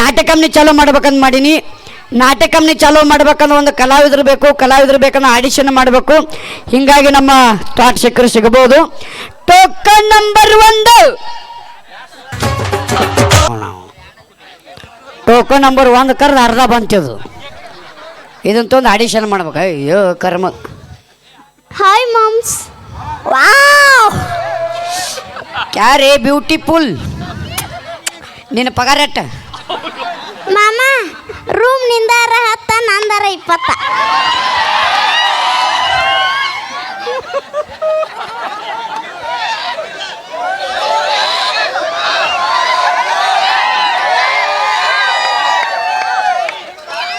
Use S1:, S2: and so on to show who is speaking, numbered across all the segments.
S1: ನಾಟಕಮ್ನಿ ಚಾಲೂ ಮಾಡ್ಬೇಕಂತ ಮಾಡೀನಿ. ನಾಟಕಮ್ನಿ ಚಾಲೂ ಮಾಡ್ಬೇಕಂದ್ರೆ ಒಂದು ಕಲಾವಿದರು ಬೇಕು ಕಲಾವಿದರು ಬೇಕಂದ್ರೆ ಆಡಿಷನ್ ಮಾಡಬೇಕು. ಹಿಂಗಾಗಿ ನಮ್ಮ ಟಾಟ್ ಸಿಕ್ಕರು ಸಿಗಬಹುದು. ಟೋಕನ್ ನಂಬರ್ ಒಂದು. ಟೋಕನ್ ನಂಬರ್ ಒಂದು ಕರೆದು ಅರ್ಧ ಬಂತಿದ್ದು ಇದಂತ ಒಂದು ಆಡಿಷನ್ ಮಾಡ್ಬೇಕು. ಅಯ್ಯೋ ಕರ್ಮ.
S2: ಹಾಯ್ ಮಾಮ್ಸ್ ವಾವ್
S1: ಕ್ಯಾರೇ ಬ್ಯೂಟಿಫುಲ್. ನಿನ್ನ ಪಗಾರ ಎಟ್ಟ?
S2: ಮಾಮ ರೂಮ್ನಿಂದ ಹತ್ತ ನಂದಾರ ಇಪ್ಪತ್ತ.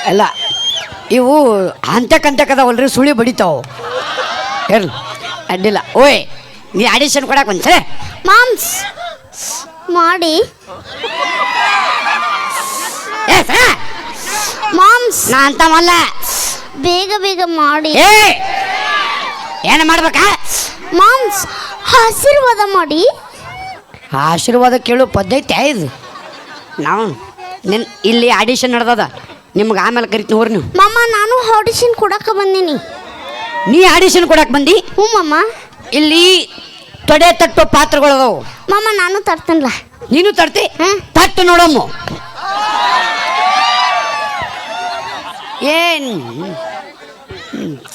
S1: ಅಲ್ಲ ಇವು ಅಂತಕ್ಕಂತಕ್ಕದವಲ್ರಿ ಸುಳಿ ಬಡಿತಾವು. ಹೇಳಿ ಅಡ್ಡಿಲ್ಲ. ಓಯ್ ನೀ ಆಡಿಷನ್ ಕೊಡಕ್ಕೆ
S2: ಮಾಮ್ಸ್ ಮಾಡಿ.
S1: ಸರ
S2: ಮಾಮ್ಸ್.
S1: ನಾ ಅಂತ ಮಲ್ಲ
S2: ಬೇಗ ಬೇಗ ಮಾಡಿ.
S1: ಏ! ಏನು ಮಾಡ್ಬೇಕಾ?
S2: ಮಾಮ್ಸ್ ಆಶೀರ್ವಾದ ಮಾಡಿ.
S1: ಆಶೀರ್ವಾದ ಕೇಳು ಪದ್ಧತಿ ಇದು. ನಾವು ನಿನ್ ಇಲ್ಲಿ ಆಡಿಷನ್ ನಡೆದದ. ನಿಮ್ಗೆ ಆಮೇಲೆ ಕರಿತೀನಿ ಹೋರಿ ನೀವು.
S2: ಮಾಮ ನಾನು ಆಡಿಷನ್ ಕೊಡಕ್ಕೆ ಬಂದೀನಿ.
S1: ನೀ ಆಡಿಷನ್ ಕೊಡಕ್ಕೆ ಬಂದಿ?
S2: ಹ್ಞೂ ಮಾಮ.
S1: ಇಲ್ಲಿ ತೊಡೆ ತಟ್ಟೋ ಪಾತ್ರಗಳದಾವು.
S2: ಮಾಮ ನಾನು ತರ್ತೇನಲ್ಲ
S1: ನೀನು ತರ್ತಿ. ತಟ್ಟು ನೋಡಮ್ಮ. ಏನ್?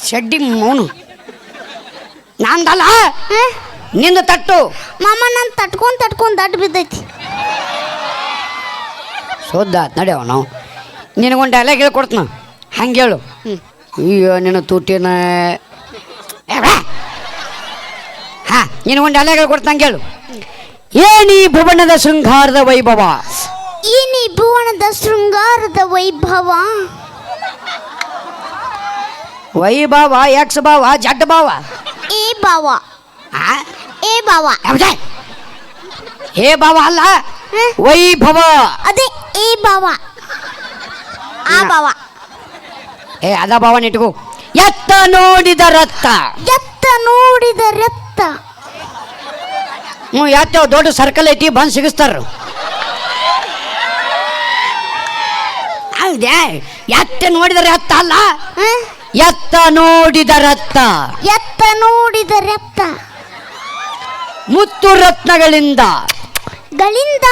S1: ಚಡ್ಡಿ ಶೆಡ್ಡಿ ಮೌನು. ನಂದಲ್ಲ ನಿಂದು ತಟ್ಟು.
S2: ಮಾಮ ನಾನು ತಟ್ಕೊಂಡು ತಟ್ಕೊಂಡು ದಡ್ಡ ಬಿದ್ದೈತಿ.
S1: ಸೋದ್ದ ನಡೆಯವ ನಾವು. ನಿನಗೊಂದು ಡೈಲಾಗ್ ಹೇಳ್ಕೊಡ್ತನ? ಹಂಗೆ ಹೇಳು. ಅಯ್ಯೋ ನಿನ್ನ ತೂಟಿನ ಹಾ ನಿನಗೊಂದು ಡೈಲಾಗ್ ಹಂಗೆ ಹೇಳು. ಏನಿ ಭುವನದ ಶೃಂಗಾರದ ವೈಭವ?
S2: ಏನಿ ಭುವನದ ಶೃಂಗಾರದ ವೈಭವ?
S1: ವೈಭವ ಎಕ್ಸ್ ಭಾವ ಜಡ್ ಭಾವ?
S2: ಈ ಭಾವ.
S1: ಆ?
S2: ಏ ಭಾವ.
S1: ಯಾವ್ದೇ ಹೇ ಭಾವ ಅಲ್ಲ? ವೈಭವ
S2: ಅದೇ ಏ ಭಾವ. ಆ ಭಾವ.
S1: ಏ ಅದ ಭಾವನ ಇಟ್ಕೋ. ಎತ್ತ ನೋಡಿದ ರಕ್ತ.
S2: ಎತ್ತ ನೋಡಿದ ರಕ್ತ.
S1: ಹ್ಞೂ ಎತ್ತ ದೊಡ್ಡ ಸರ್ಕಲ್ ಐತಿ ಬಂದು ಸಿಗಿಸ್ತಾರ. ಹೌದೇ ಎತ್ತ ನೋಡಿದರೆ ಎತ್ತ ಅಲ್ಲ? ಎತ್ತ ನೋಡಿದ ರತ್ತ
S2: ಎತ್ತ ನೋಡಿದ ರಕ್ತ.
S1: ಮುತ್ತು ರತ್ನಗಳಿಂದ.
S2: ಗಳಿಂದ.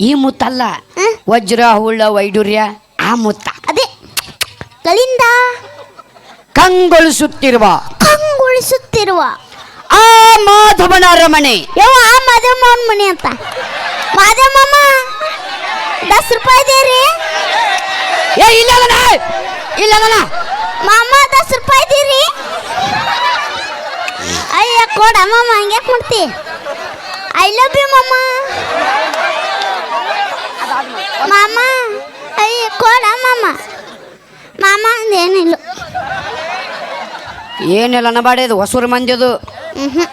S1: ಈ ಮುತ್ತಲ್ಲ? ವಜ್ರ ಹುಳ ವೈಡೂರ್ಯ ಆ ಮುತ್ತ.
S2: ಅದೇ. ಗಳಿಂದ.
S1: ಕಂಗೊಳಿಸುತ್ತಿರುವ
S2: ಕಂಗೊಳಿಸುತ್ತಿರುವ
S1: ಆ ಮಾಧವನ ಅರಮನೆ.
S2: ಯೋ ಆ ಮಾಧವನ ಮನೆ ಅಂತ. ಮಾಧವಮ್ಮ ದಸ್ ರೂಪಾಯಿ ದೇರಿ
S1: ಏ ಇಲ್ಲ ಅದನ ಇಲ್ಲ. ಅದನ
S2: ಮಾಮ ದಸ್ ರೂಪಾಯಿ ಇದೀರಿ ಅಯ್ಯ ಕೊಡ ಮಾಮ ಹಂಗ್ಯಾಕ್ ಮಾಡ್ತಿ? ಐ ಲವ್ ಯು ಮಾಮ. ಮಾಮ ಅಯ್ಯ ಕೊಡ ಮಾಮ. ಮಾಮ ಅಂದೇನಿಲ್ಲ.
S1: ಏನಿಲ್ಲ ನಬಾಡಿ ಇದು ಹೊಸೂರು ಮಂದಿದು
S2: ಹ್ಞೂ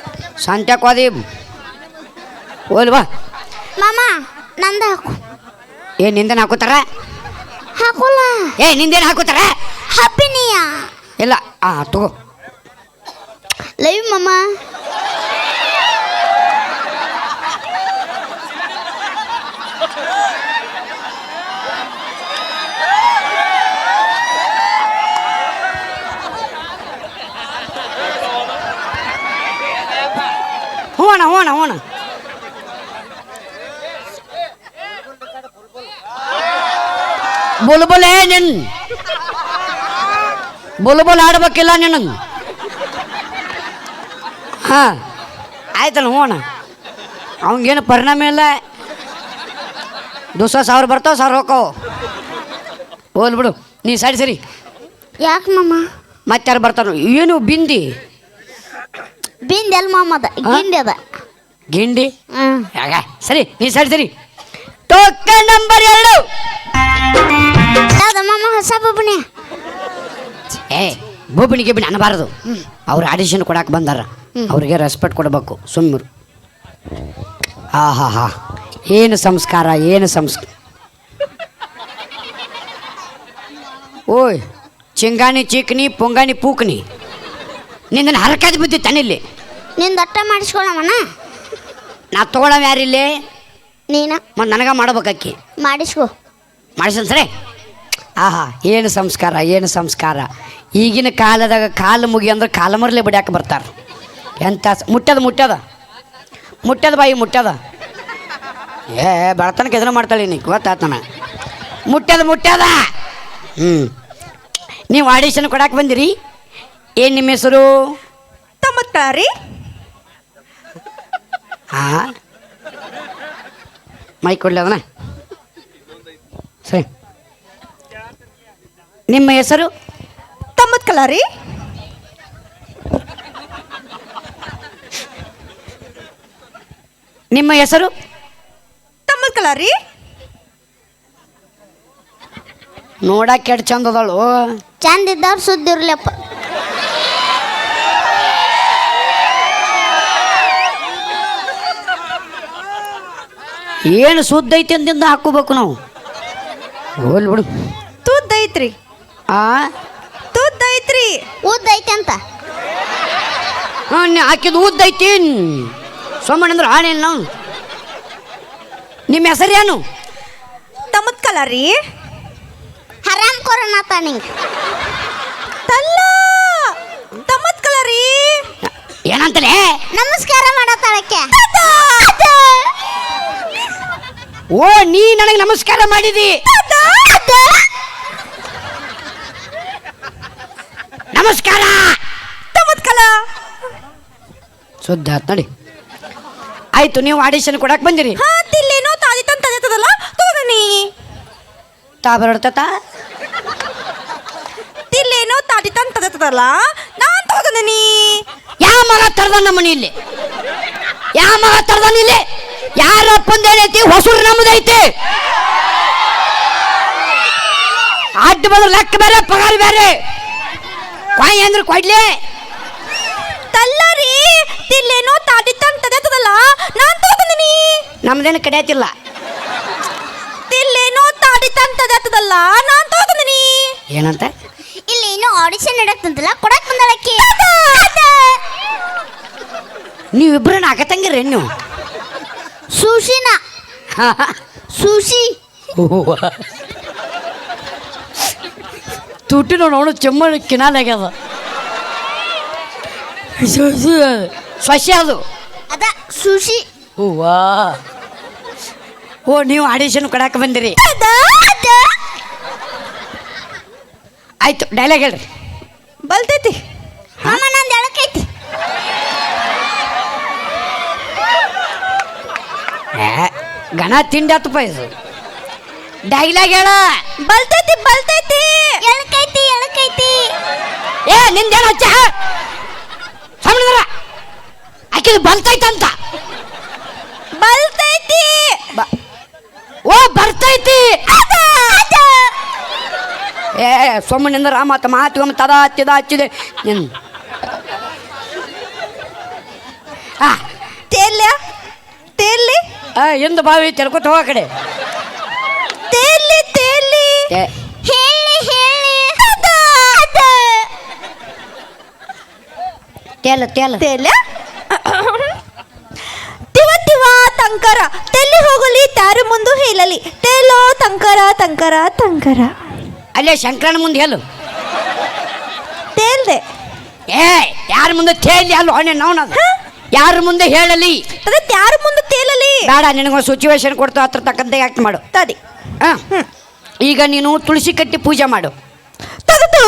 S1: ಸಂತ್ಯಾಕ್ವಾದಿ. ಹೋಲ್ ಬಾ.
S2: ಮಾಮ ನಂದ ಹಾಕು.
S1: ಏ ನಿಂದನ ಹಾಕೋತಾರ
S2: ಹಾಕೋಲ್ಲ.
S1: ಏ ನಿಂದೇನು ಹಾಕೋತಾರ?
S2: ಹ್ಯಾಪಿನಿಯಾ
S1: ಇಲ್ಲ ಆ ತಗೋ.
S2: ಲೈವ್ ಮಮ್ಮ
S1: ಹೋಣ ಅಣ್ಣ ಹ್ಞೂ ಅಣ್ಣ ಹ್ಞೂ ಅಣ್ಣ ಬುಲ್ಬುಲ್ ನಿನ್. ಬುಲ್ಬುಲ್ ಆಡ್ಬೇಕಿಲ್ಲ ನಿನಗೆ. ಹಾ ಆಯ್ತಲ್ಲ ಹ್ಞೂ ಅಣ್ಣ ಅವಂಗೇನು ಪರಿಣಾಮ ಇಲ್ಲ. ದೋಸ ಸಾವಿರ ಬರ್ತಾವ ಸಾವಿರ ಹೋಕೋ ಹೋಲ್ ಬಿಡು ನೀ ಸರಿ ಸರಿ.
S2: ಯಾಕೆ ಮಾಮ?
S1: ಮತ್ತಾರು ಬರ್ತಾರ? ಏನು ಬಿಂದಿ?
S2: ಬಿಂದಿ ಅಲ್ಲ ಮಾಮ ಅದ? ಗಿಂಡಿ ಅದ.
S1: ಗಿಂಡಿ? ಸರಿ ನೀ ಸರಿ ಸರಿ. ಟೋಕ ನಂಬರ್ ಎರಡು.
S2: ಯಾವ್ದ ಮಾಮ? ಹೊಸ ಬಬ್ಬಣಿ
S1: ಏ ಬೋಬಿಣಿ ಗಿಬಿಣಿ ಅನ್ನಬಾರದು. ಅವ್ರು ಆಡಿಷನ್ ಕೊಡಕ್ಕೆ ಬಂದಾರ. ಅವ್ರಿಗೆ ರೆಸ್ಪೆಕ್ಟ್ ಕೊಡಬೇಕು ಸುಮ್ಮರು. ಹಾ ಹಾ ಹಾ. ಏನು ಸಂಸ್ಕಾರ ಏನು ಸಂಸ್ಕಾರ ಓಯ್ ಚಿಂಗಾಣಿ ಚಿಕ್ನಿ ಪೊಂಗಾಣಿ ಪೂಕ್ನಿ. ನಿಂದನ ಹರಕಾದ ಬಿದ್ದಿ ತನಿಲ್ಲಿ.
S2: ನಿಂದ ಅಟ್ಟ ಮಾಡಿಸ್ಕೊಳ್ಳವನ
S1: ನಾ ತಗೊಳವ ಯಾರಿಲ್ಲೇ?
S2: ನೀನ?
S1: ಮತ್ತು ನನಗ ಮಾಡ್ಬೇಕಕ್ಕಿ
S2: ಮಾಡಿಸ್ಕೋ.
S1: ಮಾಡಿಸನ್ ಸರಿ. ಆಹಾ ಏನು ಸಂಸ್ಕಾರ ಏನು ಸಂಸ್ಕಾರ? ಈಗಿನ ಕಾಲದಾಗ ಕಾಲು ಮುಗಿ ಅಂದ್ರೆ ಕಾಲ ಮರಲೆ ಬಿಡ್ಯಾಕೆ ಬರ್ತಾರೆ. ಎಂತ ಸ- ಮುಟ್ಟದ ಮುಟ್ಟದ? ಮುಟ್ಟದ ಬಾಯಿ ಮುಟ್ಟದ? ಏ ಬಡತನಕ್ಕೆ ಎದುರು ಮಾಡ್ತಾಳೆ ನೀ ಗೊತ್ತಾತನ ಮುಟ್ಟದ ಮುಟ್ಟದ? ಹ್ಞೂ ನೀವು ಆಡಿಷನ್ ಕೊಡಕ್ಕೆ ಬಂದಿರಿ? ಏನು ನಿಮ್ಮ ಹೆಸರು?
S3: ತಮ್ಮತ್ತಾರಿ
S1: ಹಾಂ ಮೈ ಕೊಡ್ಲಿ ಅದನ್ನ ಸರಿ. ನಿಮ್ಮ ಹೆಸರು?
S3: ತಮ್ಮದ್ ಕಲಾರಿ
S1: ನಿಮ್ಮ ಹೆಸರು?
S3: ತಮ್ಮದ್ ಕಲಾರಿ
S1: ನೋಡಕ್ಕೆ ಎಷ್ಟು ಚಂದ ಅದಳು.
S2: ಚಂದ ಇದ್ದವ್ರು ಸುದ್ದಿ ಇರ್ಲಪ್ಪ
S1: ಏನು ಸುದ್ದ ಐತಿ ಅಂದಿಂದ ಹಾಕೋಬೇಕು ನಾವು? ಹೋಲ್ ಬಿಡು.
S3: ತುದ್ದ ಐತ್ರಿ.
S1: ಆ?
S3: ತುದ್ದ ಐತ್ರಿ.
S2: ಉದ್ದ ಐತೆ ಅಂತ.
S1: ಹಾಕಿದ ಉದ್ದ ಐತಿ. ಸೋಮಣ್ಣ ಅಂದ್ರೆ ಆಣೆ ಇಲ್ಲ ನಾವು ನಿಮ್ಮ ಹೆಸರು ಏನು?
S3: ತಮ್ಮತ್ ರೀ.
S2: ಹರಾಮ್ ಕೊರೋನಾ ನಿಂಗೆ.
S3: ತಲ್ಲ! ತಮ್ಮತ್ ರೀ.
S1: ಏನಂತಲೇ?
S2: ನಮಸ್ಕಾರ ಮಾಡತ್ತಾಳಕ್ಕೆ
S1: ಓ ನೀ ನನಗೆ ನಮಸ್ಕಾರ ಮಾಡಿದಿ. ನಮಸ್ಕಾರ!
S3: ನಮಸ್ಕಾರ!
S1: ಸುದ್ದ ಆತ್ ನೋಡಿ. ಆಯ್ತು ನೀವು ಆಡಿಷನ್ ಕೊಡಕ್ಕೆ ಬಂದಿರಿ.
S3: ಹಾ ತಿಲ್ಲೇನೋ ತಾದಿ ತಂತ ತದಲ್ಲ ತೋದನಿ
S1: ತಾ ಬರಡ್ತತ
S3: ತಿಲ್ಲೇನೋ ತಾದಿ ತಂತ ತದಲ್ಲ ನಾನ್ ತೋಗನಿ
S1: ಯಾವ ಮಗ ತರದ ನಮ್ಮ ಇಲ್ಲಿ ಯಾವ ಮಗ ತರದ ಇಲ್ಲಿ ಯಾರ ಅಪ್ಪಂದ ಏನೈತಿ ಹೊಸೂರು ನಮ್ಮದೈತಿ. ಅಡ್ಡ ಬದ್ರ ಲೆಕ್ಕ ಬೇರೆ ಪಗಾರ ಬೇರೆ. ಕೊಯ್ ಅಂದ್ರೆ ಕೊಡ್ಲಿ.
S3: ತಲ್ಲರಿ ತಿಲ್ಲೇನೋ ತಾದಿ ತಂತ ತದಲ್ಲ ನಾನ್ ತೋದನಿ
S1: ನಮ್ದೇನು ಕಡಿಯತಿಲ್ಲ.
S3: ತಿಲ್ಲೇನೋ ತಾದಿ ತಂತ ತದಲ್ಲ ನಾನ್ ತೋದನಿ
S1: ಏನಂತ?
S2: ಇಲ್ಲಿ ಏನೋ ಆಡಿಷನ್ ನಡಕ್ತಂತಲ್ಲ ಕೊಡಕ್ ಬಂದಳಕ್ಕೆ
S1: ನೀವಿಬ್ರು ನಾಕತಂಗಿರಿ ನೀವು
S2: ಸುಶಿನ. ಸುಶಿ.
S1: ತುಟ್ಟಿ ನೋಡಿ ಅವನು ಚೆಮ್ಮ ಕಿನಾಲಾಗ್ಯದ ಸಸಿ ಅದು.
S2: ಅದ ಸುಶಿ.
S1: ಹೂವಾ. ಓ ನೀವು ಆಡಿಷನ್ ಕೊಡಕ್ಕೆ ಬಂದಿರಿ. ಆಯ್ತು ಡೈಲಾಗ್ ಹೇಳ್ರಿ.
S3: ಬಲ್ತೈತಿ.
S2: ಮಾಮ ನಂದು ಎಳಕೈತಿ
S1: ಗಣ ತಿಂಡಿ ಹತ್ತು ಇದು. ಡೈಲಾಗ್ ಹೇಳ.
S3: ಬಲ್ತೈತಿ ಬಲ್ತೈತಿ.
S2: ಎಳಕೈತಿ ಎಳಕೈತಿ.
S1: ಏ ನಿಂದೇನು ಹಚ್ಚ? ಸಮದ್ರ ಆಕಿದು ಬಲ್ತೈತಂತ.
S3: ಬಲ್ತೈತಿ.
S1: ಓ ಬರ್ತೈತಿ. ಏ ಸೊಮ್ಮನಿಂದ್ರ ಮತ್ತೆ ಮಾತು ತದ ಹಚ್ಚಿದ ಹಚ್ಚಿದೆ ನಿನ್.
S3: ತೇಲ್ಯ ತೇಲಿ
S1: ಹಿಂದ್ ಬಾವಿ ತಿಳ್ಕೊತ ಹೋಗ ಕಡೆ.
S3: ತೇಲಿ ತೇಲಿ
S1: ಏ,
S2: ಹೇಳಿ ಹೇಳಿ
S1: ತೇಲ ತೇಲ.
S3: ತೇಲ್ಯ ತಿವ ತಿವ ತಂಕರ. ತೆಲ್ಲಿ ಹೋಗಲಿ ತಾರು ಮುಂದು ಹೇಳಲಿ. ತೇಲೋ ತಂಕರ ತಂಕರ ತಂಕರ.
S1: ಅಲ್ಲೇ ಶಂಕರನ ಮುಂದೆ ಹೇಳು.
S3: ತೇಲ್ದೆ.
S1: ಏ ಯಾರ ಮುಂದೆ ತೇಲಿ ಅಲ್ಲ ಹೊಣೆ ನಾವು ಯಾರ ಮುಂದೆ ಹೇಳಲಿ?
S3: ಅದ ಯಾರ ಮುಂದೆ ತೇಲಲಿ?
S1: ಬೇಡ ನಿನಗೊಂದು ಸಿಚುವೇಶನ್ ಕೊಡ್ತು ಹತ್ರ ತಕ್ಕಂತೆ ಯಾಕೆ ಮಾಡು.
S3: ತದಿ
S1: ಹಾಂ? ಈಗ ನೀನು ತುಳಸಿ ಕಟ್ಟಿ ಪೂಜೆ ಮಾಡು.
S3: ತಗದು.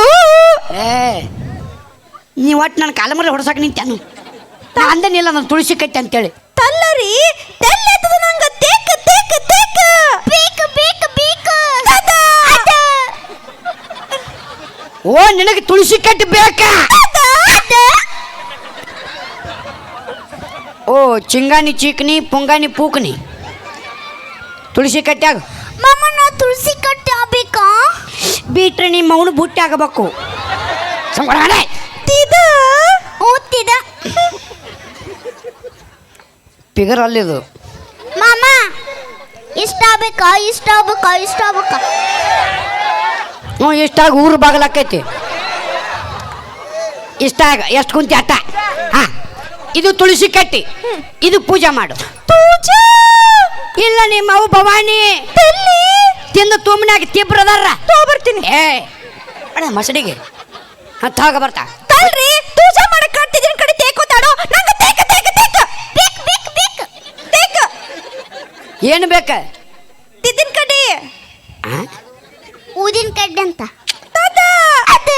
S1: ಏ ನೀ ಒಟ್ಟು ನನ್ನ ಕಾಲ ಮರ ಹೊಡ್ಸಕ್ಕೆ ನಿಂತಾನು ನಾ ಅಂದನಿಲ್ಲ ನಾನು ತುಳಸಿ ಕಟ್ಟಿ ಅಂತೇಳಿ.
S3: ತಲ್ಲರಿ ತೆಲ್ಲೆತ್ತದ ನಂಗ ತೇಕ ತೇಕ ತೇಕ.
S2: ಬೇಕು ಬೇಕು ಬೇಕು.
S1: ಓ ನಿನಗೆ ತುಳಸಿ ಕಟ್ಟಿ ಬೇಕಾ? ಓ ಚಿಂಗಾನಿ ಚೀಕನಿ ಪುಂಗಾನಿ ಪೂಕನಿ. ತುಳಸಿ ಕಟ್ಟ್ಯಾಗ.
S2: ಮಾಮನ ನಾ ತುಳಸಿ ಕಟ್ಟಿ ಆಗ್ಬೇಕಾ
S1: ಬಿಟ್ರೆ ನಿಮ್ಮ ಅವನು ಬುಟ್ಟಿ ಆಗಬೇಕು. ಸಂಗೊಳಗಡೆ
S3: ತಿದ
S2: ಓದ್ತಿದ
S1: ಫಿಗರ್ ಅಲ್ಲಿದು
S2: ಮಾಮ ಇಷ್ಟ ಆಗ್ಬೇಕ? ಇಷ್ಟ ಆಗ್ಬೇಕ? ಇಷ್ಟ ಆಗ್ಬೇಕ?
S1: ಹ್ಞೂ ಇಷ್ಟಾಗ ಊರು ಬಾಗಲಾಕೈತಿ ಇಷ್ಟಾಗ ಎಷ್ಟು ಕುಂತಿ ಅಟ್ಟ ಹಾಂ. ಇದು ತುಳಸಿ ಕಟ್ಟಿ. ಇದು ಪೂಜೆ ಮಾಡು.
S3: ಪೂಜಾ?
S1: ಇಲ್ಲ ನಿಮ್ಮ ಅವು ಭವಾನಿ. ತಿಂದು ತುಮ್ಮನಾಗ ತಿಬ್ರದಾರ
S3: ತಗೋಬರ್ತೀನಿ
S1: ಏ ಅಣ್ಣ ಮಸಡಿಗೆ. ಹತ್ತಾಗ ಬರ್ತಾ.
S3: ತಲ್ರಿ ಪೂಜೆ ಮಾಡಕ್ ಕಾಡ್ತಿದ್ದೀನಿ ಕಡೆ ತೇಕೋತಾಡೋ ನಂಗೆ ತೇಕ ತೇಕ ತೇಕ. ಬೇಕ್ ಬೇಕ್ ಬೇಕ್. ತೇಕ.
S1: ಏನು ಬೇಕ?
S3: ತಿದ್ದಿನ ಕಡೆ
S1: ಆ?
S2: ಊದಿನ ಕಡ್ಡಿ ಅಂತ.
S3: ತದ ಅದ.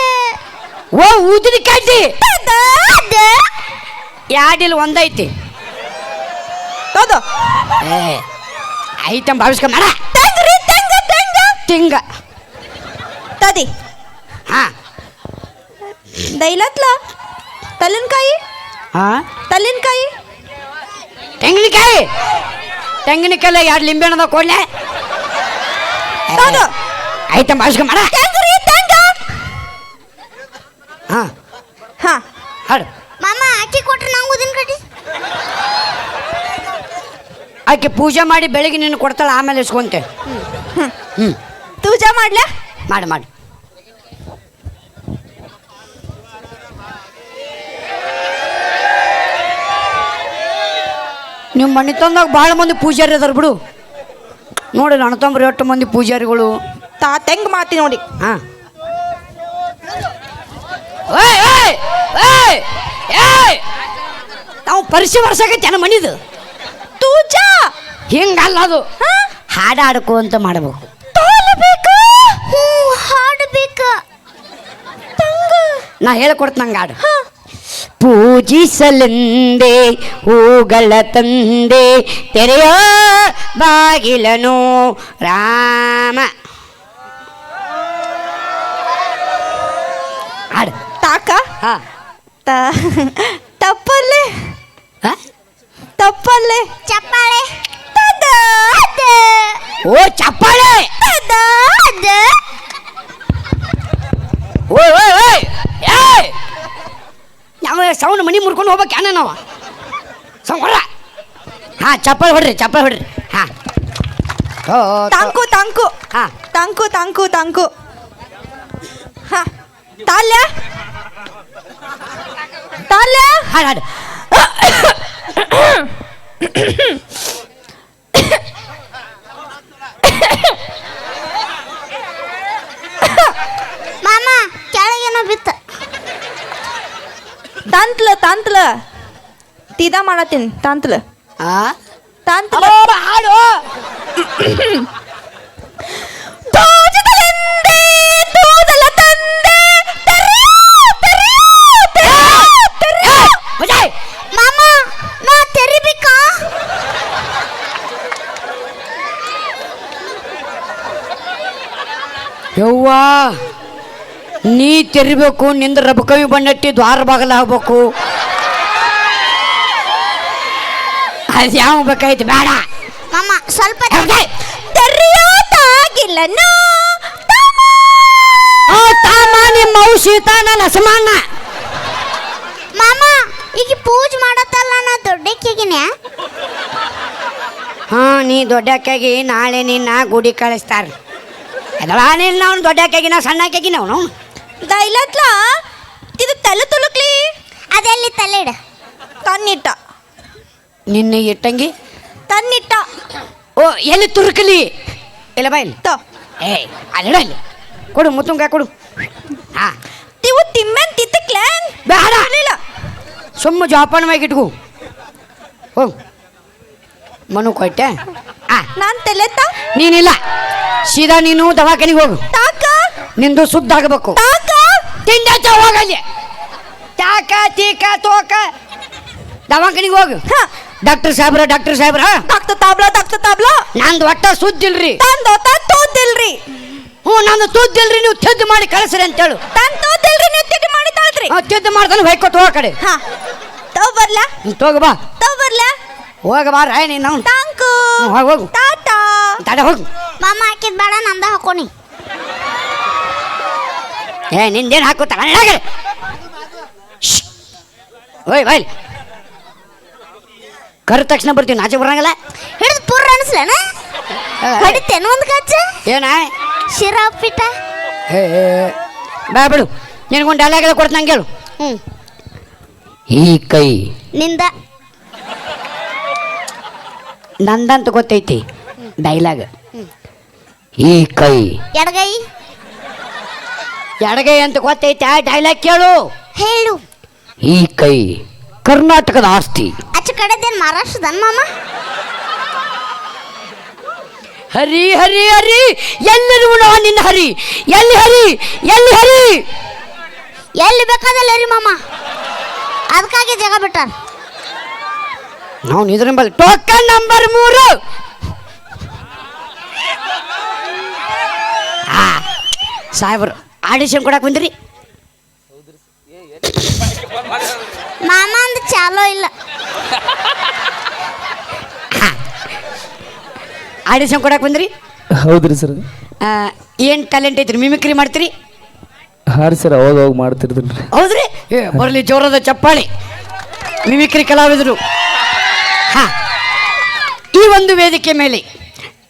S1: ಓ ಊದಿನ ಕಡ್ಡಿ?
S3: ತದ ಅದ.
S1: ಯಾಡಿಲ್ ಒಂದೈತಿ?
S3: ತದ
S1: ಏ ಐತಂ ಭಾವಿಸ್ಕ ಮಾಡ.
S3: ತಂಗ್ರಿ ತಂಗ ತಂಗ.
S1: ತಿಂಗ.
S3: ತದಿ. ದೈಲತ್ಲ ತಲ್ಲಿನಕಾಯಿ?
S1: ಹಾ
S3: ತಲ್ಲಿನಕಾಯಿ?
S1: ತೆಂಗಿನಕಾಯಿ? ತೆಂಗಿನಕಾಯಿ ಎರಡು ಲಿಂಬೆಣ್ಣದ ಕೊಡ್ಲೆ.
S3: ಹೌದು.
S1: ಐತಂ ಭಾವಿಸ್ಕ ಮಾಡ.
S3: ತಂಗ್ರಿ ತಂಗ.
S1: ಹಾ.
S3: ಹಾ.
S1: ಹಾಡು.
S2: ಮಾಮ ಅಕ್ಕಿ ಕೊಟ್ರೆ ಊದಿನ ಕಡ್ಡಿ?
S1: ಆಕೆ ಪೂಜೆ ಮಾಡಿ ಬೆಳಿಗ್ಗೆ ನಿನ್ನ ಕೊಡ್ತಾಳೆ ಆಮೇಲೆ ಇಸ್ಕೊಂತೆ. ಹ್ಞೂ
S3: ಪೂಜೆ ಮಾಡ್ಲಾ?
S1: ಮಾಡಿ ಮಾಡಿ. ನಿಮ್ಮ ಮನೆ ತಂದಾಗ ಭಾಳ ಮಂದಿ ಪೂಜಾರಿ ಅದಾರ ಬಿಡು. ನೋಡಿ ನನ್ನ ತಂಬ್ರಿ ಎಷ್ಟು ಮಂದಿ ಪೂಜಾರಿಗಳು.
S3: ತಾ ತೆಂಗ್ ಮಾತಿ ನೋಡಿ.
S1: ಹಾಂ. ನಾವು ಪರಿಚಯ ವರ್ಷಕ್ಕೆ ಜನ ಮನಿದು.
S3: ತೂಜ
S1: ಹಿಂಗಲ್ಲ ಅದು. ಹಾಡು ಹಾಡ್ಕೋ ಅಂತ ಮಾಡಬೇಕು. ನಾ ಹೇಳ್ಕೊಡ್ತ ನಂಗೆ ಹಾಡು. ಪೂಜಿಸಲೆಂದೇ ಹೂಗಳ ತಂದೆ ತೆರೆಯೋ ಬಾಗಿಲನು ರಾಮ.
S3: ತಾಕ? ತಪ್ಪಲ್ಲೇ? ತಪ್ಪಲ್ಲೇ?
S2: ಚಪ್ಪಾಳೆ
S1: ಓ ಚಪ್ಪಾಳೆ
S3: ತದ
S2: ಅದ
S1: ಓಯ್ ಓಯ್ ಓಯ್ ಏಯ್ ಯಾವ ಸೌಂಡ್ ಮನಿ ಮುರ್ಕೊಂಡು ಹೋಗ್ಬೇಕು ಏನ ನಾವು? ಸೌಂಡ್ ಹೊಡ್ರ ಹಾಂ ಚಪ್ಪಲ್ ಹೊಡ್ರಿ ಚಪ್ಪಲ್ ಹೊಡ್ರಿ. ಹಾಂ.
S3: ತಾಂಕು ತಾಂಕು.
S1: ಹಾ.
S3: ತಾಂಕು ತಾಂಕು ತಾಂಕು. ಹಾ. ತಾಲ್ಯ? ತಾಲ್ಯ?
S1: ಹಾಡು ಹಾಡು.
S3: ತಾಂತ್ಲ ತಂತ್ಲ. ತೀದ ಮಾಡತ್ತೀನಿ ತಂತ್ಲ.
S1: ಆ?
S3: ತಾಂತ್ಲ.
S1: ಹಾಡು. ಯವ್ವ. ನೀ ತೆರಿಬೇಕು ನಿಂದ ರಬಕವಿ ಬಣ್ಣಟ್ಟಿ ದ್ವಾರ ಬಾಗಲ ಆಗ್ಬೇಕು. ಅದು ಯಾವ ಬೇಕಾಯ್ತು ಬೇಡ.
S2: ಮಾಮ ಸ್ವಲ್ಪ
S1: ತೆರೆಯೋದಾಗಿಲ್ಲ ತಾಮ. ನಿಮ್ಮ ಸೀತಾ ನನ್ನ ಅಸಮಾನ.
S2: ಮಾಮ ಈಗ ಪೂಜೆ ಮಾಡತ್ತಲ್ಲ ನಾ ದೊಡ್ಡಕ್ಕಿಗಿನ್ಯಾ
S1: ಹಾ ನೀ ದೊಡ್ಡಕ್ಕಾಗಿ ನಾಳೆ ನಿನ್ನ ಗುಡಿ ಕಳಿಸ್ತಾರ. ಅದಲ್ಲ ನಿನ್ನ ಅವನು ದೊಡ್ಡಕ್ಕಾಗಿ ನಾ ಸಣ್ಣಕ್ಕಾಗಿ ಅವನು
S3: ದೈಲತ್ಲ ಇದು ತಲೆ ತುಳುಕ್ಲಿ?
S2: ಅದೆಲ್ಲಿ ತಲೆಡ
S3: ತನ್ನಿಟ್ಟ.
S1: ನಿನ್ನ ಇಟ್ಟಂಗಿ
S3: ತನ್ನಿಟ್ಟ.
S1: ಓ ಎಲ್ಲಿ ತುರುಕಲಿ? ಇಲ್ಲ ಬಾ ಇಲ್ಲಿ.
S3: ತೋ.
S1: ಏ ಅಲ್ಲಿಡ ಇಲ್ಲಿ ಕೊಡು ಮುತ್ತುಂಗ ಕೊಡು. ಹಾ.
S3: ತಿವು ತಿಮ್ಮೆನ್ ತಿತ್ತಕ್ಲೆ
S1: ಬೇಡ.
S3: ಇಲ್ಲ.
S1: ಸುಮ್ಮ ಜೋಪಾನವಾಗಿ ಇಟ್ಕೋ. ಹೋಗ್ ಮನು ಕೊಟ್ಟೆ. ಆ.
S3: ನಾನು ತಲೆತ್ತ
S1: ನೀನಿಲ್ಲ. ಸೀದಾ ನೀನು ದವಾಖಾನಿಗೆ ಹೋಗು.
S3: ತಾಕ?
S1: ನಿಂದು ಸುದ್ದಾಗಬೇಕು.
S3: ತಾಕ?
S1: ತಿಂಡಾಚ ಹೋಗಲ್ಲಿ? ಚಾಕ ತೀಕ ತೋಕ. ದವಾಖಾನಿಗೆ ಹೋಗು.
S3: ಹ.
S1: ಡಾಕ್ಟರ್ ಸಾಹೇಬ್ರ ಡಾಕ್ಟರ್ ಸಾಹೇಬ್ರ.
S3: ಡಾಕ್ಟರ್ ತಾಬ್ಲ ಡಾಕ್ಟರ್ ತಾಬ್ಲ.
S1: ನಂದು ಒಟ್ಟ ಸುದ್ದಿಲ್ರಿ.
S3: ತಂದು ತೋದಿಲ್ರಿ
S1: ಹ್ಞೂ ನಂದು ತೂದಿಲ್ರಿ ನೀವು ತೆದ್ದು ಮಾಡಿ ಕಳಿಸ್ರಿ ಅಂತೇಳು.
S3: ತಂದು ತೋದಿಲ್ರಿ ನೀವು ತಿದ್ದು ಮಾಡಿ ತಾಳ್ರಿ.
S1: ಆ, ತೆದ್ದು ಮಾಡ್ತಾನೆ ಹೊಯ್ಕೊತ ಹೋಗ ಕಡೆ.
S3: ಹಾಂ. ತಗೋ ಬರ್ಲಾ?
S1: ತೋಗ ಬಾ.
S3: ತವ್ ಬರ್ಲಾ?
S1: ಹೋಗ ಬಾ ರಾಯ ನೀನು. ಹೋಗು
S3: ಟಾಟಾ.
S1: ತಡ ಹೋಗು.
S2: ಮಾಮ ಹಾಕಿದ್ ಬೇಡ ನಂದ ಹಾಕೋನಿ
S1: ಏ ನಿಂದೇನು ಹಾಕುತ್ತ? ಓಯ್ ಬಾಯ್ ಕರ್ ತಕ್ಷಣ ಬರ್ತೀವಿ. ನಾಚೆ ಬರಂಗಲ್ಲ?
S2: ಹಿಡಿದು ಪೂರ ಅನಿಸ್ಲೇನ? ಹೊಡಿತೇನು ಒಂದು ಕಚ್ಚ
S1: ಏನ?
S2: ಶಿರಾ ಉಪ್ಪಿಟ್ಟ
S1: ಏ ಬಾ ಬಿಡು. ನಿನಗೊಂದು ಡೈಲಾಗ್ ಕೊಡ್ತ ನಂಗೆ ಹೇಳು.
S2: ಹ್ಞೂ
S1: ಈ ಕೈ.
S2: ನಿಂದ.
S1: ನಂದಂತ ಗೊತ್ತೈತಿ. ಡೈಲಾಗ್. ಈ ಕೈ.
S2: ಎಡಗೈ.
S1: ಎಡಗೈ ಅಂತ ಗೊತ್ತೈತೆ ಆ ಡೈಲಾಗ್ ಕೇಳು.
S2: ಹೇಳು.
S1: ಈ ಕೈ ಕರ್ನಾಟಕದ ಆಸ್ತಿ.
S2: ಆಚೆ ಕಡೆದೇನು ಮಹಾರಾಷ್ಟ್ರದನ್ ಮಾಮ?
S1: ಹರಿ ಹರಿ ಹರಿ ಎಲ್ಲಿರುವ ನಿನ್ನ ಹರಿ. ಎಲ್ಲಿ ಹರಿ ಎಲ್ಲಿ ಹರಿ?
S2: ಎಲ್ಲಿ ಬೇಕಾದಲ್ಲಿ ರೀ ಮಾಮ. ಅದಕ್ಕಾಗಿ ಜಾಗ ಬಿಟ್ಟಾರ.
S1: ನಾವು ಇದ್ರ ಬಲ್ ಟೋಕನ್ ನಂಬರ್ ಮೂರು. ಆ ಸಾಹೇಬ್ರು ಆಡಿಷನ್ ಕೊಡಕ್ ಬಂದ್ರಿ.
S2: ಮಾಮ ಅಂದ್ರೆ ಚಾಲೋ ಇಲ್ಲ.
S1: ಆಡಿಷನ್ ಕೊಡಕ್ ಬಂದ್ರಿ.
S4: ಹೌದ್ರಿ ಸರ್.
S1: ಏನು ಟ್ಯಾಲೆಂಟ್ ಐತ್ರಿ? ಮಿಮಿಕ್ರಿ ಮಾಡ್ತೀರಿ?
S4: ಹಾಂ ರೀ ಸರ್ ಅವಾಗ ಅವಾಗ ಮಾಡ್ತಿರ್ತೀನಿ ರೀ.
S1: ಹೌದ್ರಿ? ಏ ಬರಲಿ ಜೋರದ ಚಪ್ಪಾಳಿ. ಮಿಮಿಕ್ರಿ ಕಲಾವಿದರು. ಹಾ. ಈ ಒಂದು ವೇದಿಕೆ ಮೇಲೆ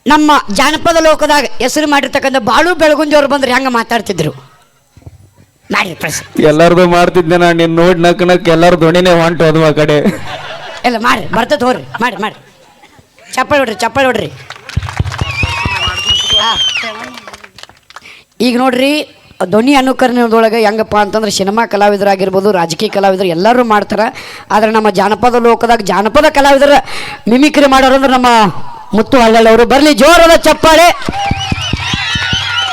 S1: ನಮ್ಮ ಜಾನಪದ ಲೋಕದಾಗ ಹೆಸರು ಮಾಡಿರ್ತಕ್ಕಂಥ ಬಾಳು ಬೆಳಗುಂಜಿಯವ್ರು ಬಂದ್ರೆ ಹೆಂಗ ಮಾತಾಡ್ತಿದ್ರು? ಮಾಡಿ ಪ್ರಶ್ನೆ.
S4: ಎಲ್ಲಾರ್ದು ಮಾಡ್ತಿದ್ದೆ ನಾನು ನಿನ್ನ ನೋಡಿ ನಕ್ ನಕ್ ಎಲ್ಲಾರು ಧ್ವನಿನೇ ಹೊಂಟು ಅದು ಆ ಕಡೆ.
S1: ಎಲ್ಲ ಮಾಡಿ ಬರ್ತದೆ ಹೋಗ್ರಿ ಮಾಡಿ ಮಾಡಿ. ಚಪ್ಪಾಳಿ ಹೊಡ್ರಿ ಚಪ್ಪಾಳಿ ಹೊಡ್ರಿ. ಆ. ಈಗ ನೋಡ್ರಿ ಧ್ವನಿ ಅನುಕರಣದೊಳಗೆ ಹೆಂಗಪ್ಪ ಅಂತಂದ್ರೆ ಸಿನಿಮಾ ಕಲಾವಿದರಾಗಿರ್ಬೋದು ರಾಜಕೀಯ ಕಲಾವಿದರು ಎಲ್ಲರೂ ಮಾಡ್ತಾರೆ. ಆದರೆ ನಮ್ಮ ಜಾನಪದ ಲೋಕದಾಗ ಜಾನಪದ ಕಲಾವಿದರ ಮಿಮಿಕ್ರಿ ಮಾಡೋರು ಅಂದ್ರೆ ನಮ್ಮ ಮುತ್ತು ಅವರು ಬರಲಿ, ಜೋರದ ಚಪ್ಪಾಳೆ.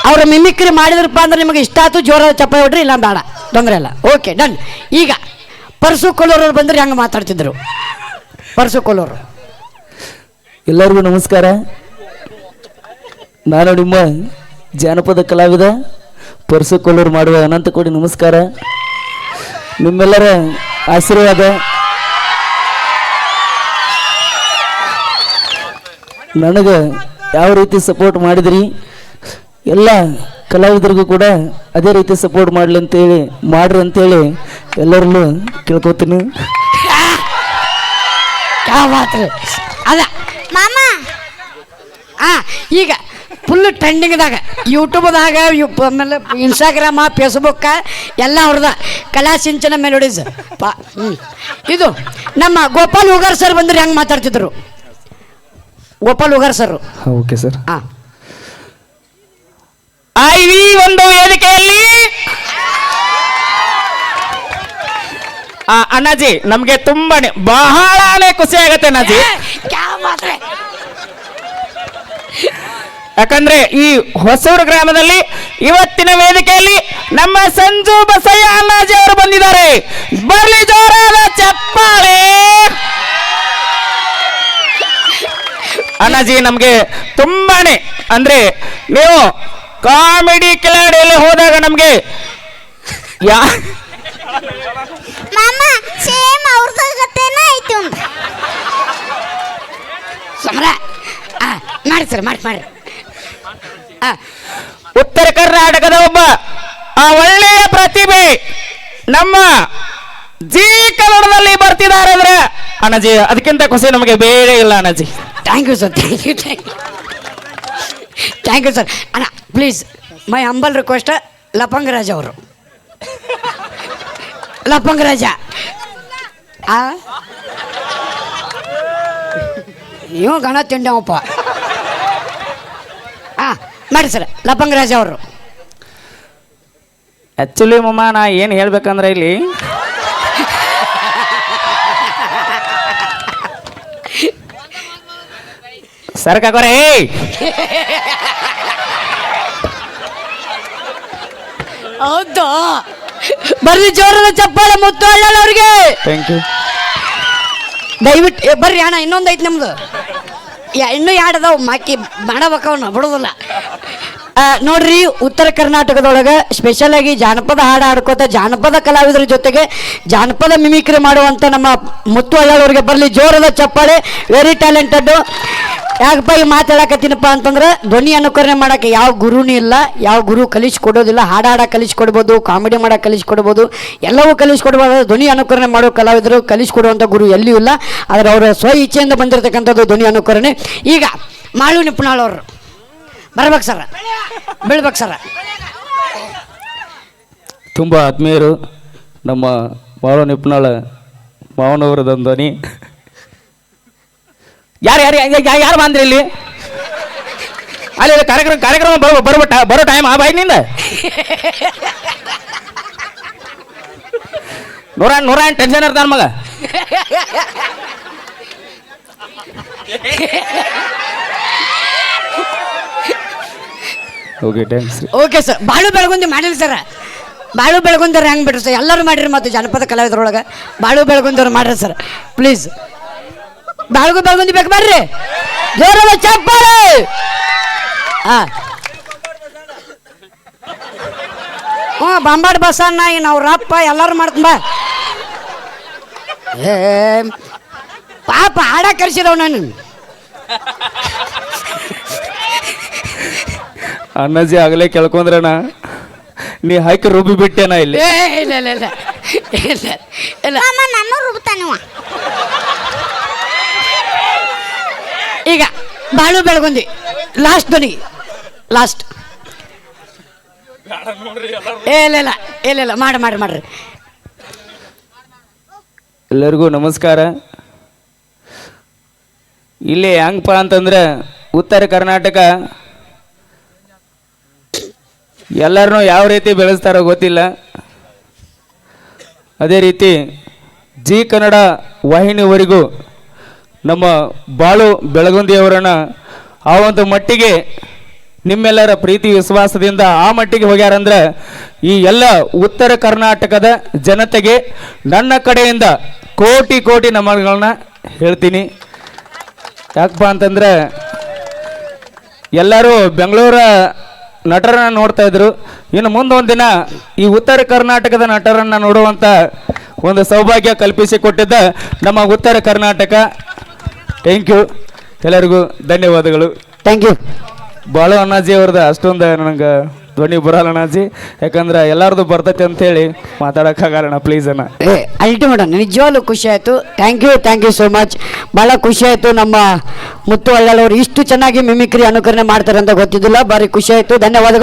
S1: ಅವರು ಮಿಮಿಕ್ರಿ ಮಾಡಿದ್ರಪ್ಪ ಅಂದ್ರೆ ನಿಮಗೆ ಇಷ್ಟ ಆಯ್ತು, ಜೋರದ ಚಪ್ಪಾಳೆ ಹೊಡ್ರಿ ಇಲ್ಲ ಬೇಡ, ತೊಂದರೆ ಇಲ್ಲ. ಓಕೆ ಡನ್ ಈಗ ಪರಸು ಕೊಲ್ಲೋರು ಬಂದ್ರೆ ಹೆಂಗೆ ಮಾತಾಡ್ತಿದ್ರು? ಪರಸು ಕೊಲ್ಲೋರು
S4: ಎಲ್ಲರಿಗೂ ನಮಸ್ಕಾರ. ನಾನು ನಿಮ್ಮ ಜಾನಪದ ಕಲಾವಿದ ಪರಸು ಕೊಲ್ಲೂರು ಮಾಡುವ ಅನಂತ ಕೋಡಿ ನಮಸ್ಕಾರ. ನಿಮ್ಮೆಲ್ಲರ ಆಶೀರ್ವಾದ ನನಗೆ ಯಾವ ರೀತಿ ಸಪೋರ್ಟ್ ಮಾಡಿದ್ರಿ? ಎಲ್ಲ ಕಲಾವಿದರಿಗೂ ಕೂಡ ಅದೇ ರೀತಿ ಸಪೋರ್ಟ್ ಮಾಡಲಿ ಅಂತೇಳಿ, ಮಾಡ್ರಿ ಅಂತೇಳಿ ಎಲ್ಲರನ್ನು ಕೇಳ್ಕೊತೀನಿ.
S1: ಅದ ಆ, ಈಗ ಫುಲ್ ಟ್ರೆಂಡಿಂಗ್ದಾಗ ಯೂಟ್ಯೂಬ್ದಾಗ ಆಮೇಲೆ ಇನ್ಸ್ಟಾಗ್ರಾಮ ಫೇಸ್ಬುಕ್ಕ ಎಲ್ಲ ಅವ್ರದ ಕಲಾ ಸಿಂಚನ ಮೆಲೋಡೀಸ್. ಪಾ ಇದು ನಮ್ಮ ಗೋಪಾಲ್ ಉಗಾರ್ ಸರ್ ಬಂದ್ರೆ ಹೆಂಗೆ ಮಾತಾಡ್ತಿದ್ರು? Gopal Ugar sir
S4: okay sir
S1: ಹಾ
S4: ಐವಿ ವಿ ಒಂದು ವೇದಿಕೆಯಲ್ಲಿ ಆ, ಅಣ್ಣಾಜಿ ನಮ್ಗೆ ತುಂಬಾನೇ ಬಹಳನೇ ಖುಷಿ ಆಗತ್ತೆ ಅಣ್ಣಾಜಿ ಯಾಕಂದ್ರೆ ಈ ಹೊಸೂರು ಗ್ರಾಮದಲ್ಲಿ ಇವತ್ತಿನ ವೇದಿಕೆಯಲ್ಲಿ ನಮ್ಮ ಸಂಜು ಬಸಯ್ಯ ಅಣ್ಣಾಜಿ ಅವರು ಬಂದಿದ್ದಾರೆ. ಬರ್ಲಿ ಜೋರಾದ ಚಪ್ಪಾಳೆ. ಅಣ್ಣಾಜಿ ನಮ್ಗೆ ತುಂಬಾನೇ ಅಂದ್ರೆ ನೀವು ಕಾಮಿಡಿ ಕಿಲಾಡಿಯಲ್ಲಿ ಹೋದಾಗ ನಮ್ಗೆ ಯಾ
S2: ಮಾಮ ಸೇಮ್
S1: ಸಮರ ಮಾಡಿ ಸರ್ ಮಾಡಿ
S4: ಉತ್ತರ ಕರ್ನಾಟಕದ ಒಬ್ಬ ಆ ಒಳ್ಳೆಯ ಪ್ರತಿಭೆ ನಮ್ಮ ಜಿ ಕನ್ನಡದಲ್ಲಿ ಬರ್ತಿದ್ದಾರೆ ಅಂದ್ರೆ ಅಣ್ಣಜಿ ಅದಕ್ಕಿಂತ ಖುಷಿ ನಮಗೆ ಬೇರೆ ಇಲ್ಲ ಅಣ್ಣಜಿ.
S1: Thank you sir thank you thank you thank you sir ಅಣ್ಣ please my humble request Lapang Raja ಅವರು. ಲಪಂಗ್ ರಾಜ ಆ? ನೀವು ಗಣ ತಿಂಡವಪ್ಪ ಆ ಮಾಡಿ ಸರ್ ಲಪಂಗ್ ರಾಜ ಅವರು.
S4: ಆ್ಯಕ್ಚುಲಿ ಮಮ್ಮ ನಾ ಏನು ಹೇಳ್ಬೇಕಂದ್ರೆ ಇಲ್ಲಿ ಸರ್ಕಾಕೋರೆ
S1: ಹೌದು? ಬರ್ರಿ ಜೋರದ ಚಪ್ಪಾಳೆ ಮುತ್ತು ಅಳ್ಳಲ್ ಅವ್ರಿಗೆ?
S4: ಥ್ಯಾಂಕ್ ಯು
S1: ದಯವಿಟ್ಟು ಬರ್ರಿ ಅಣ್ಣ ಇನ್ನೊಂದು ಐತಿ ನಮ್ದು. ಯಾ ಇನ್ನೂ ಎರಡು ಅದಾವ ಮಾಕಿ ಮಾಡಬೇಕವ್ನ ಬಿಡೋದಿಲ್ಲ. ನೋಡ್ರಿ, ಉತ್ತರ ಕರ್ನಾಟಕದೊಳಗೆ ಸ್ಪೆಷಲ್ ಆಗಿ ಜಾನಪದ ಹಾಡು ಹಾಡ್ಕೋತ ಜಾನಪದ ಕಲಾವಿದರ ಜೊತೆಗೆ ಜಾನಪದ ಮಿಮಿಕ್ರಿ ಮಾಡುವಂಥ ನಮ್ಮ ಮುತ್ತು ಅಳ್ಳವ್ರಿಗೆ ಬರಲಿ. ಜೋರದ ಚಪ್ಪಾಳೆ ವೆರಿ ಟ್ಯಾಲೆಂಟೆಡ್ ಯಾಕಪ್ಪ ಈ ಮಾತಾಡಕತ್ತೀನಪ್ಪ ಅಂತಂದ್ರೆ ಧ್ವನಿ ಅನುಕರಣೆ ಮಾಡೋಕೆ ಯಾವ ಗುರುನೂ ಇಲ್ಲ, ಯಾವ ಗುರು ಕಲಿಸ್ಕೊಡೋದಿಲ್ಲ ಕಲಿಸ್ ಕಲಿಸ್ಕೊಡ್ಬೋದು ಕಾಮಿಡಿ ಮಾಡಕ್ಕೆ ಕಲಿಸ್ಕೊಡ್ಬೋದು ಎಲ್ಲವೂ ಕಲಿಸ್ಕೊಡ್ಬೋದು ಧ್ವನಿ ಅನುಕರಣೆ ಮಾಡೋ ಕಲಾವಿದರು ಕಲಿಸ್ಕೊಡುವಂಥ ಗುರು ಎಲ್ಲಿಯೂ ಇಲ್ಲ. ಆದರೆ ಅವರ ಸ್ವ ಇಚ್ಛೆಯಿಂದ ಬಂದಿರತಕ್ಕಂಥದ್ದು ಧ್ವನಿ ಅನುಕರಣೆ. ಈಗ ಮಾಳು ನಿಪುಣಾಳವರು ಬರ್ಬೇಕು ಸರ. ಬೀಳ್ಬೇಕು ಸರ.
S4: ತುಂಬ ಆತ್ಮೀಯರು, ನಮ್ಮ ಮಾವ ನಿಪ್ನಾಳ ಮಾವನವರದ ಧ್ವನಿ. ಯಾರು ಯಾರು ಯಾರು ಬಂದ್ರಿ ಇಲ್ಲಿ? ಅಲ್ಲಿ ಕಾರ್ಯಕ್ರಮ ಕಾರ್ಯಕ್ರಮ ಬರೋ ಬರೋ ಬರೋ ಟೈಮ್ ಆ ಬಾಯಿನಿಂದ? ನೂರ ನೂರ ಟೆನ್ಷನ್ ಇರ್ತಾನ ಮಗ. ಓಕೆ ಥ್ಯಾಂಕ್ಸ್
S1: ಓಕೆ ಸರ್ ಬಾಳು ಬೆಳಗುಂದಿ ಮಾಡಿಲ್ಲ ಸರ್ ಬಾಳು ಬೆಳಗುಂದವ್ರು ಹೆಂಗೆ ಬಿಡ್ರಿ ಸರ್ ಎಲ್ಲರೂ ಮಾಡಿರಿ ಮತ್ತು ಜನಪದ ಕಲಾವಿದರೊಳಗೆ. ಬಾಳು ಬೆಳಗುಂದವ್ರು ಮಾಡ್ರಿ ಸರ್ ಪ್ಲೀಸ್ ಬಾಳ್ಗು ಬೆಳಗುಂದಿ ಬೇಕು ಬರ್ರಿ. ಜೋರದ ಚಪ್ಪಾಳೆ ಹಾಂ ಹ್ಞೂ ಬಂಬಾಡ್ ಬಸಣ್ಣ ಇನ್ನು ಅವ್ರ ಅಪ್ಪ ಎಲ್ಲರೂ ಮಾಡ್ಕೊಂಬ ಏ, ಪಾಪ ಹಾಡ ಕರ್ಸಿದವ್ ನಾನು.
S4: ಅಣ್ಣಜಿ ಆಗಲೇ ಕೇಳ್ಕೊಂಡ್ರಣ ನೀ ಹಾಕಿ ರುಬ್ಬಿ ಬಿಟ್ಟೇನ ಇಲ್ಲಿ?
S1: ಏ ಇಲ್ಲ ಇಲ್ಲ ಇಲ್ಲ. ಇಲ್ಲ ಇಲ್ಲ.
S2: ಮಾಮ ನಾನು ರುಬ್ತಾನವ
S1: ಈಗ ಬಾಳು ಬೆಳಗುಂದಿ ಲಾಸ್ಟ್ ಧ್ವನಿ. ಲಾಸ್ಟ್ ಏ ಇಲ್ಲ ಇಲ್ಲ ಇಲ್ಲ ಇಲ್ಲ. ಮಾಡಿ ಮಾಡಿ ಮಾಡ್ರಿ
S4: ಎಲ್ಲರಿಗೂ ನಮಸ್ಕಾರ. ಇಲ್ಲಿ ಹೆಂಗಪ್ಪ ಅಂತಂದ್ರೆ ಉತ್ತರ ಕರ್ನಾಟಕ ಎಲ್ಲರನ್ನೂ ಯಾವ ರೀತಿ ಬೆಳೆಸ್ತಾರೋ ಗೊತ್ತಿಲ್ಲ. ಅದೇ ರೀತಿ ಜಿ ಕನ್ನಡ ವಾಹಿನಿವರೆಗೂ ನಮ್ಮ ಬಾಳು ಬೆಳಗುಂದಿಯವರನ್ನು ಆ ಒಂದು ಮಟ್ಟಿಗೆ ನಿಮ್ಮೆಲ್ಲರ ಪ್ರೀತಿ ವಿಶ್ವಾಸದಿಂದ ಆ ಮಟ್ಟಿಗೆ ಹೋಗ್ಯಾರಂದ್ರೆ ಈ ಎಲ್ಲ ಉತ್ತರ ಕರ್ನಾಟಕದ ಜನತೆಗೆ ನನ್ನ ಕಡೆಯಿಂದ ಕೋಟಿ ಕೋಟಿ ನಮನಗಳನ್ನ ಹೇಳ್ತೀನಿ. ಯಾಕಪ್ಪ ಅಂತಂದ್ರೆ ಎಲ್ಲರೂ ಬೆಂಗಳೂರ ನಟರನ್ನ ನೋಡ್ತಾ ಇದ್ರು. ಇನ್ನು ಮುಂದೊಂದು ದಿನ ಈ ಉತ್ತರ ಕರ್ನಾಟಕದ ನಟರನ್ನ ನೋಡುವಂಥ ಒಂದು ಸೌಭಾಗ್ಯ ಕಲ್ಪಿಸಿಕೊಟ್ಟಿದ್ದ ನಮ್ಮ ಉತ್ತರ ಕರ್ನಾಟಕ. ಥ್ಯಾಂಕ್ ಯು ಎಲ್ಲರಿಗೂ ಧನ್ಯವಾದಗಳು.
S1: ಥ್ಯಾಂಕ್ ಯು
S4: ಬಾಳು ಅಣ್ಣಾಜಿ ಅವ್ರದ್ದು ಅಷ್ಟೊಂದು ನನಗೆ ಧ್ವನಿ ಬರಲ್ಲ ಅಣ್ಣಾಜಿ. ಯಾಕಂದ್ರೆ ಎಲ್ಲಾರ್ದು ಬರ್ತೈತೆ ಅಂತೇಳಿ ಮಾತಾಡೋಕ್ಕಾಗಲ್ಲಣ್ಣ ಪ್ಲೀಸ್ ಅಣ್ಣ.
S1: ಏ ಅಲ್ಟಿಮೇಟ್ ನಿಜವಾಗ್ಲೂ ಖುಷಿ ಆಯಿತು. Thank you thank you so much ಭಾಳ ಖುಷಿ ಆಯಿತು ನಮ್ಮ ಮುತ್ತು ಅವರು. ಇಷ್ಟು ಚೆನ್ನಾಗಿ ಮಿಮಿಕ್ರಿ ಅನುಕರಣೆ ಮಾಡ್ತಾರೆ ಅಂತ ಗೊತ್ತಿದ್ದಿಲ್ಲ. ಬಾರಿ ಖುಷಿ ಆಯಿತು. ಧನ್ಯವಾದಗಳು.